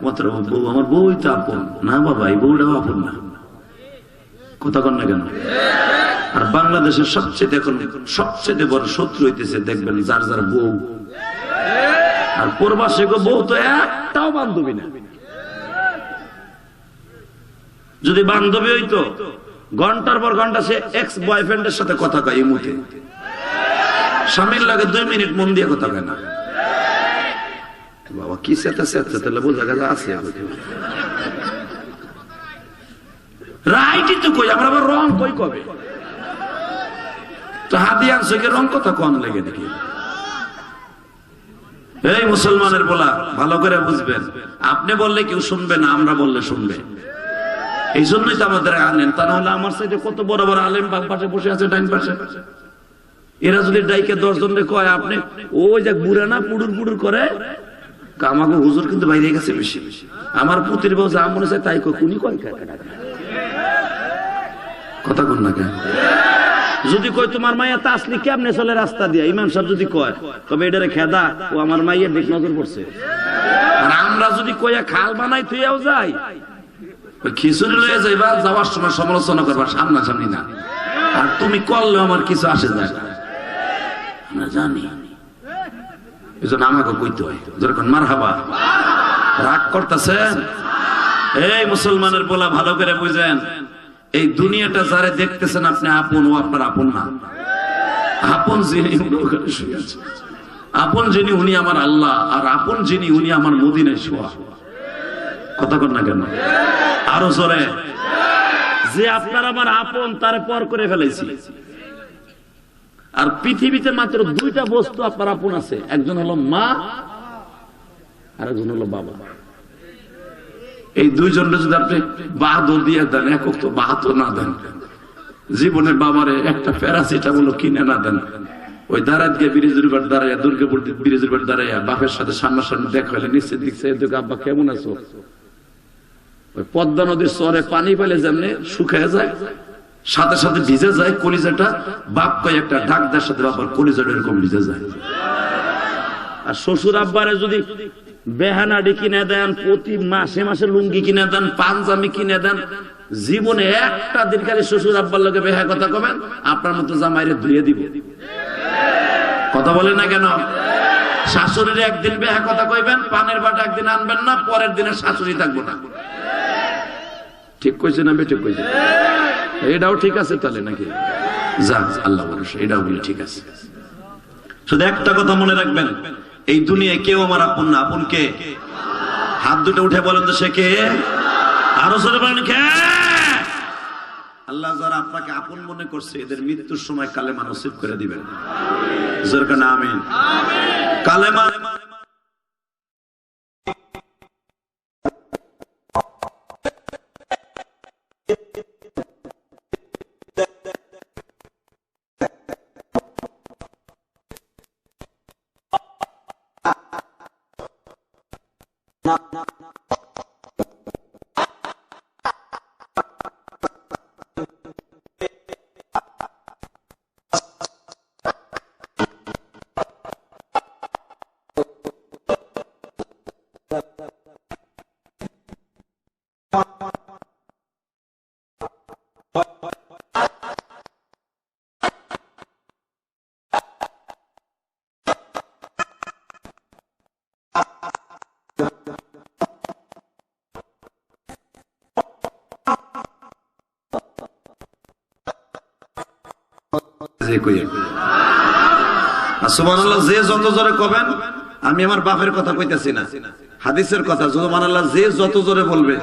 আমার তো আপন। না বাবা, এই বউটাও আপন না। কথা কন না কেন? আর বাংলাদেশের সবচেয়ে এখন সবচেয়ে বড় শত্রু হইতেছে, দেখবেন, যার যার বউ। আর বউ তো একটাও বান্ধবী না। যদি বান্ধবী হইতো, ঘণ্টার পর ঘণ্টা সে এক্স বয়ফ্রেন্ডের সাথে কথা কয় এই মুহূর্তে। স্বামীর লাগে দুই মিনিট মন দিয়ে কথা কয় না। বাবা কি সেটা সেটা তাহলে বোঝা গেছে আছে রাইটই তো কই, আমরা আবার রং কই কবে? তো হাতি আনছে রং কথা কম লেগে দেখি এই মুসলমানের বলা ভালো করে বুঝবেন। আপনি বললে কেউ শুনবে না, আমরা বললে শুনবে। এই জন্যই তো আমাদের আনেন, তা নাহলে আমার সাইডে কত বড় বড় আলেম বাম পাশে বসে আছে ডাইন পাশে। এরা যদি ডাইকে দশ জন কয়, আপনি ওই যে বুড়া না, পুডুর পুডুর করে আমাকে হুজুর কিন্তু বাইরে গেছে বেশি। বেশি আমার পুতির বউ যা মনে চায় তাই কয় কুনি কয়। কথা কন না কেন? যদি কই তোমার মাইয়া তাসলি কেমনে চলে রাস্তা দিয়া? ইমাম সাহেব যদি কয়, তবে এটারে খেদা, ও আমার মাইয়ের দিক নজর পড়ছে। আর আমরা যদি কইয়া খাল বানাই তুইয়াও যাই। খিচুড়ি লয়ে যাইবা, যাওয়ার সময় সমালোচনা করবা, সামনাসামনি না। আর তুমি করলেও আমার কিছু আসে যায় না। আমরা জানি। এই জন্য আমাকে কইতে হয়, যেরকম রাগ করতেছেন? এই মুসলমানের বলা ভালো করে বুঝেন, এই দুনিয়াটা দেখতেছেন আপনি আপন, ও আপনার আপন না। আপন যিনি। আপন যিনি, উনি আমার আল্লাহ, আর আপন যিনি, উনি আমার মদিনায় শোয়া। কথা কর না কেন? আরও জোরে। যে আপনার আমার আপন, তার পর করে ফেলেছি আর পৃথিবীতে মাত্র দুইটা বস্তু আপনার আপন আছে। একজন হলো মা, আর একজন হলো বাবা। এই দুইজনটা যদি আপনি বাহাদুর দিয়ে দেন একক তো বাহাদুর না দেন, জীবনে বাবারে একটা প্যারাসিটামল কিনে না দেন, ওই দাঁড়াত ব্রিজের উপর দাঁড়াইয়া দুর্গাপুর ব্রিজের উপর দাঁড়াইয়া বাপের সাথে সামনাসামনি দেখা হলে নিশ্চিত দিচ্ছে এদিকে আব্বা কেমন আছো? ওই পদ্মা নদীর চরে পানি পেলে যেমনি শুকিয়ে যায় সাথে সাথে ভিজে যায়, কলিজাটা, বাপ কয় একটা ডাক দেওয়ার সাথে বাবার কলিজাটা এরকম ভিজে যায়। আর শ্বশুর আব্বারে যদি বেহানাডি কিনে দেন, প্রতি মাসে মাসে লুঙ্গি কিনে দেন পাঞ্জামি কিনে দেন, জীবনে একটা দিন খালি শ্বশুর আব্বার লোকে বেহা কথা কবেন, আপনার মতো জামাইরে ধুয়ে দিব। কথা বলে না কেন? শাশুড়ির একদিন বেহা কথা কইবেন, পানের বাটা একদিন আনবেন না, পরের দিনে শাশুড়ি থাকব না। ঠিক কইছে না বেঠিক কইছে? এটাও ঠিক আছে তাহলে নাকি? যাক আল্লাহ ভরসা এটাও বলে ঠিক আছে। শুধু একটা কথা মনে রাখবেন এই দুনিয়ায় কেউ আমার আপন না আপন কে? হাত দুটো উঠে বলেন তো সে কে? আরও বলেন কে? আল্লাহ যারা আপনাকে আপন মনে করছে এদের মৃত্যুর সময় কালেমা নসিব করে দিবেন। জোর কানা আমিন। কালেমা হাদিসের কথা, সুবহানাল্লাহ, যে যত জোরে বলবে,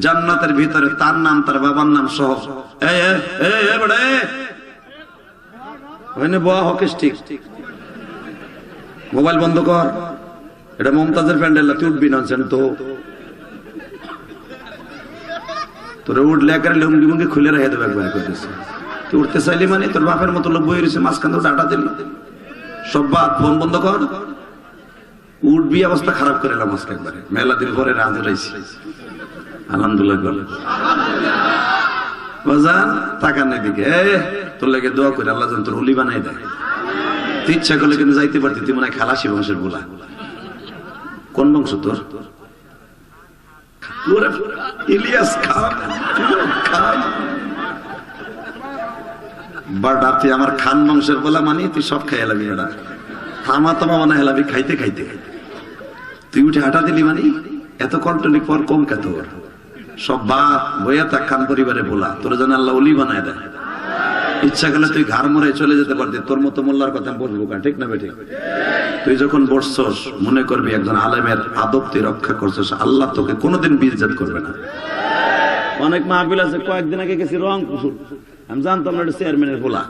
জান্নাতের ভিতরে তার নাম, তার বাবার নাম সহ। হকিস ঠিক। মোবাইল বন্ধ কর। এটা মমতাজের প্যান্ডেল তুই উঠবি না তো। তোরে উঠলে একেবারে লুঙ্গি মুঙ্গি খুলে রেখে দেবে একবার করতেছে উঠতে চাইলি মানে তোর বাপের মতো লোক বই রয়েছে, মাঝখান থেকে ডাটা দিলি। সব বাদ, ফোন বন্ধ কর। উঠবি, অবস্থা খারাপ করে এলাম আজকে একবারে। মেলা দিন পরে রাত উঠাইছি আলহামদুলিল্লাহ তাকান এদিকে তোর লাগে দোয়া করে, আল্লাহ তোর হলি বানাই দেয়। তুই ইচ্ছা করলে কিন্তু যাইতে পারতি, তুই মনে খালাসি বংশের বলা। কোন বংশ তোর? ইলিয়াস খান। খান। বাটা তুই আমার খান মাংসের বলা মানি, তুই সব খাই এলাবি এটা থামা তামা মানে হেলাবি খাইতে খাইতে তুই উঠে হাঁটা দিলি মানি, এত কন্ট্রোলি পর কম কে তোর সব বাপ বইয়া তা খান পরিবারে বলা তোর যেন আল্লাহ অলি বানায় দেয়। ইচ্ছা করলে তুই ঘর মরে চলে যেতে পারতি, তোর মতো মোল্লার কথা বলব কেন, ঠিক না বেঠিক তুই যখন বসছস, মনে করবি একজন আলেমের আদব তুই রক্ষা করছস, আল্লাহ তোকে কোনোদিন বিরজাত করবে না। অনেক মাহফিল আছে, কয়েকদিন আগে গেছি রং কুসুর আমি জানতাম না চেয়ারম্যানের বলা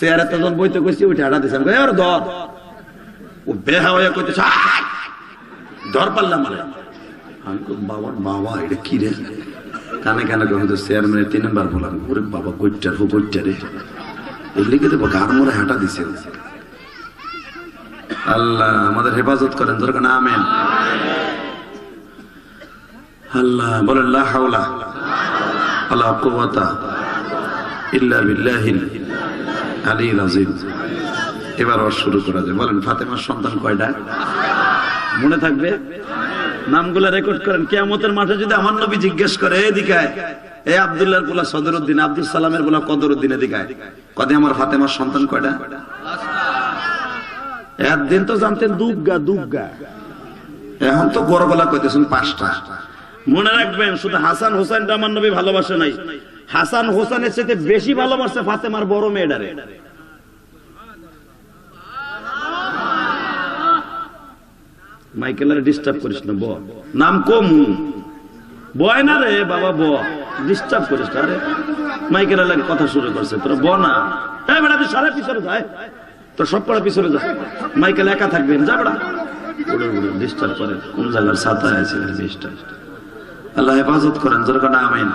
চেয়ারে তখন বইতে কইছি উঠে হাঁটা দিছে। আমি কই, ধর। ও বেহা হয়ে "আয়!" ধর পারলাম আমি বাবা বাবা এটা কি রে? কানে কানে কখন তো চেয়ারম্যানের তিন নম্বর বললাম ওরে বাবা গৈটার হো গৈটা রে। এগুলি কিন্তু গার মোড়ে হাঁটা দিছে। আল্লাহ আমাদের হেফাজত করেন দরকার না আমেন। আল্লাহ বলেন লা হাওলা আলা কুওয়াতা ইল্লা এবার শুরু করা যায়। বলেন ফাতেমার সন্তান কয়টা? মনে থাকবে? নামগুলো রেকর্ড করেন। কিয়ামতের মাঠে যদি আমার নবী জিজ্ঞেস করে এদিকে আয়, এ আব্দুল্লাহর বলা সদরুদ্দিন আব্দুল সালামের বলা কদরুদ্দিন এদিকে আয়। কদে আমার ফাতেমার সন্তান কয়টা? একদিন তো জানতেন দুগ্গা দুগ্গা এখন তো গড় গলা কইতেছেন পাঁচটা। মনে রাখবেন শুধু হাসান হোসেনটা আমার নবী ভালোবাসে নাই। হাসান হোসেনের সাথে বেশি ভালোবাসে ফাতেমার বড় মেয়েটারে। মাইকেলের ডিস্টার্ব করিস না ব নাম কমু। বয় না রে, বাবা ব ডিস্টার্ব করিস না রে। মাইকেলের লাগে কথা শুরু করছে। তোর ব না। এই বেটা, তুই সারা পিছনে যায় তোর সব পড়া পিছনে যা। মাইকেল একা থাকবেন যা বেটা। ডিস্টার্ব করে। কোন জায়গার ছাতা আছে ডিস্টার্ব আল্লাহ হেফাজত করেন, জোর কাটা আমিন।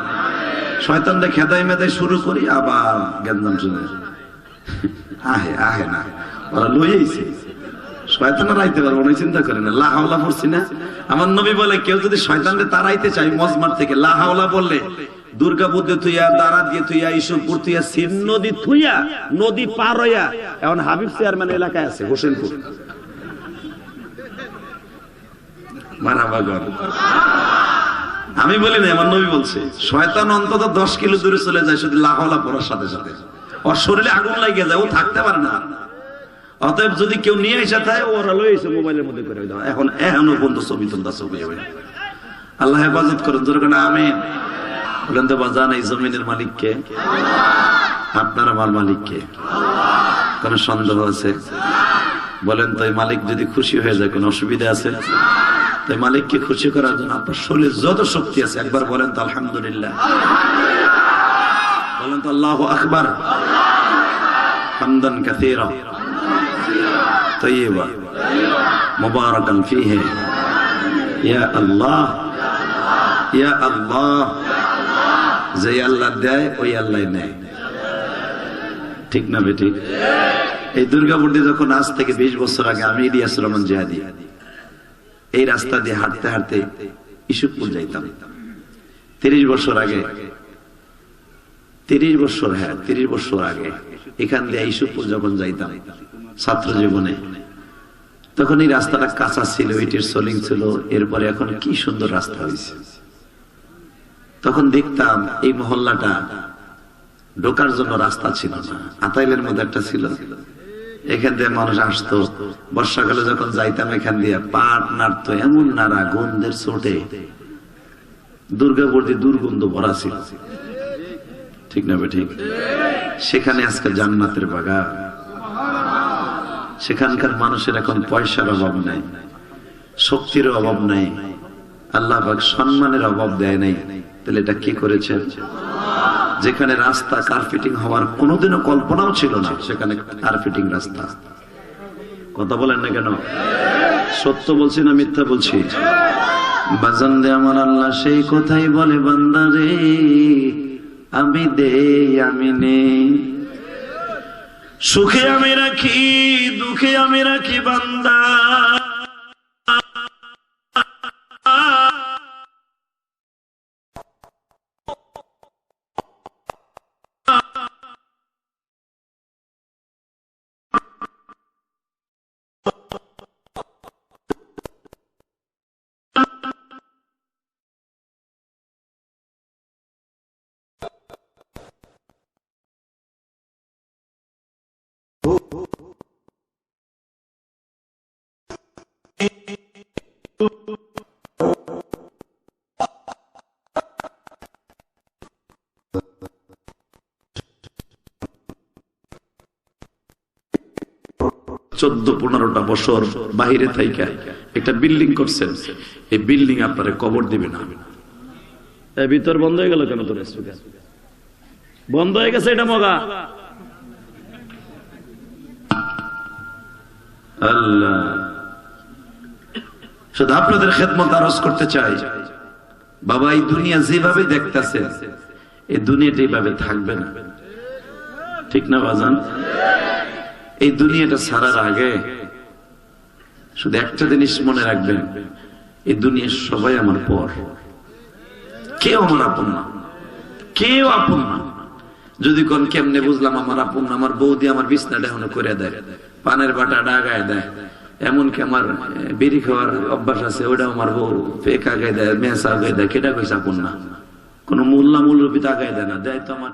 শয়তানটা খেদাই মেদাই শুরু করি, আবার গেন্দাম শুনে আহে আহে না, ওরা লইয়েছে পারব না আমার নবী বলে, কেউ যদি চাই থেকে বললে, দুর্গা বুদ্ধে থুইয়া দাঁড়া দিয়ে থুইয়া নদী পার চেয়ারম্যান এলাকায় আছে, হোসেনপুর। আমি বলি না, আমার নবী বলছে, শয়তান অন্তত দশ কিলো দূরে চলে যায়, শুধু লাহাওলা পড়ার সাথে সাথে। ওর শরীরে আগুন লাগে যায়, ও থাকতে পারে না। অতএব যদি কেউ নিয়ে এসে থাকে, ওরা লই এসে মোবাইলের মধ্যে করে দাও। এখন, এখনও বন্ধু ছবি তুলতা ছবি হবে আল্লাহ হেফাজত করেন যেরকম আমি বলেন তো, বাজান, এই জমিনের মালিককে আপনার আমার মালিককে কোন সন্দেহ আছে? বলেন তো, এই মালিক যদি খুশি হয়ে যায়, কোন অসুবিধা আছে? তাই মালিককে খুশি করার জন্য আপনার শরীরে যত শক্তি আছে, একবার বলেন তো আলহামদুলিল্লাহ। বলেন তো আল্লাহ আকবার। হামদান কাসীরা। তৈবা মুবারাকান ফিহি। ইয়া আল্লাহ। ইয়া আল্লাহ। যে আল্লাহ দেয়, ওই আল্লাহ নেয়। ঠিক না বেটি? এই দুর্গাপুরটি যখন আজ থেকে বিশ বছর আগে আমি ইলিয়াস রহমান জিহাদি। এই রাস্তা দিয়ে হাঁটতে হাঁটতে ইসুকপুর যাইতাম। তিরিশ বছর আগে, তিরিশ বছর হ্যাঁ তিরিশ বছর আগে এখান দিয়ে ইসুকপুর যখন যাইতাম ছাত্র জীবনে, তখন এই রাস্তাটা কাঁচা ছিল এটির সোলিং ছিল, এরপরে এখন কি সুন্দর রাস্তা হয়েছে তখন দেখতাম এই মহল্লাটা ঢোকার জন্য রাস্তা ছিল না, আতাইলের মধ্যে একটা ছিল। এখান দিয়ে মানুষ আসতো। বর্ষাকালে যখন যাইতাম, এখান দিয়ে পাট নাড়তো, এমন নাড়া, গন্ধের চোটে। দুর্গাপুর দিয়ে দুর্গন্ধ ভরা ছিল। ঠিক না ঠিক? সেখানে আজকে জান্নাতের বাগান। সেখানকার মানুষের এখন পয়সার অভাব নাই, শক্তির অভাব নাই, আল্লাহ সম্মানের অভাব দেয় নাই। তাহলে এটা কি করেছে যেখানে রাস্তা কার্পেটিং হওয়ার কোনোদিনও কল্পনাও ছিল না, সেখানে কার্পেটিং রাস্তা। কথা বলেন না কেন? সত্য বলছি না মিথ্যা বলছি? বাজান দে আমার আল্লাহ সেই কথাই বলে বান্দারে আমি দে, আমি নেই সুখে আমি রাখি, দুঃখে আমি রাখি, বান্দা। চোদ্দ, পনেরোটা বছর বাহিরে থাইকা একটা বিল্ডিং করছেন। এই বিল্ডিং আপনারে কবর দিবে না। ভিতর বন্ধ হয়ে গেল কেন তোর বন্ধ হয়ে গেছে এটা মগা। আল্লাহ। শুধু আপনাদের খেদমত আরজ করতে চাই। বাবা, এই দুনিয়া যেভাবে দেখতেছে, এই দুনিয়াটা এইভাবে থাকবে না। ঠিক না, বাজান? এই দুনিয়াটা ছাড়ার আগে শুধু একটা জিনিস মনে রাখবেন, এই দুনিয়ার সবাই আমার পর। কেউ আমার আপন না। কেউ আপন না। যদি কোন কেমনে বুঝলাম আমার আপন আমার বৌদি আমার বিছনাটা এখনও করে দেয়, পানের বাটা ডাগায় দেয়, এমনকি আমার বিড়ি খাওয়ার অভ্যাস আছে ওটা আমার বউ পেক আগায় দেয়, মেসা আগায় দেয়, কেটা কইসা আপন না? কোন মোল্লা মুল্লবি আগায় দেয় না, দেয় তো আমার